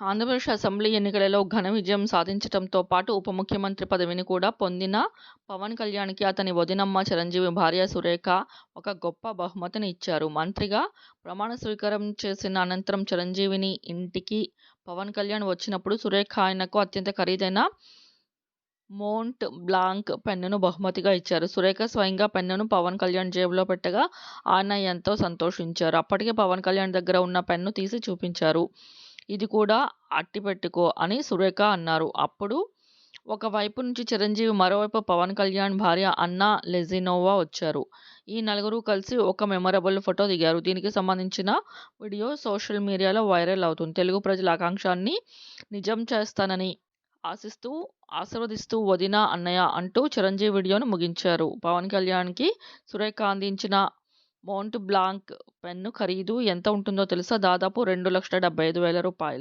Andhra Pradesh assembly ఎన్నికలలో ఘన విజయం సాధించటంతో పాటు ఉప ముఖ్యమంత్రి పదవిని కూడా పొందిన పవన్ కళ్యాణ్కి అతని వదినమ్మ చిరంజీవి భార్య సురేఖ ఒక గొప్ప బహుమతిని ఇచ్చారు. మంత్రిగా ప్రమాణ స్వీకారం చేసిన అనంతరం చిరంజీవిని ఇంటికి పవన్ కళ్యాణ్ వచ్చినప్పుడు సురేఖ ఆయనకు అత్యంత ఖరీదైన మోంట్ బ్లాంక్ పెన్నును బహుమతిగా ఇచ్చారు. సురేఖ స్వయంగా పెన్నును పవన్ కళ్యాణ్ జేబులో పెట్టగా ఆయన ఎంతో సంతోషించారు. అప్పటికే పవన్ కళ్యాణ్ దగ్గర ఉన్న పెన్ను తీసి చూపించారు. ఇది కూడా అట్టిపెట్టుకో అని సురేఖ అన్నారు. అప్పుడు ఒక వైపు నుంచి చిరంజీవి మరోవైపు పవన్ కళ్యాణ్ భార్య అన్నా లెజినోవా వచ్చారు. ఈ నలుగురు కలిసి ఒక మెమరబుల్ ఫోటో దిగారు. దీనికి సంబంధించిన వీడియో సోషల్ మీడియాలో వైరల్ అవుతుంది. తెలుగు ప్రజల ఆకాంక్షాన్ని నిజం చేస్తానని ఆశిస్తూ ఆశీర్వదిస్తూ వదినా, అన్నయ్య అంటూ చిరంజీవి వీడియోను ముగించారు. పవన్ కళ్యాణ్కి సురేఖ అందించిన మోంట్ బ్లాంక్ పెన్ను ఖరీదు ఎంత ఉంటుందో తెలుసా? దాదాపు రెండు లక్షల డెబ్బై ఐదు వేల రూపాయలు.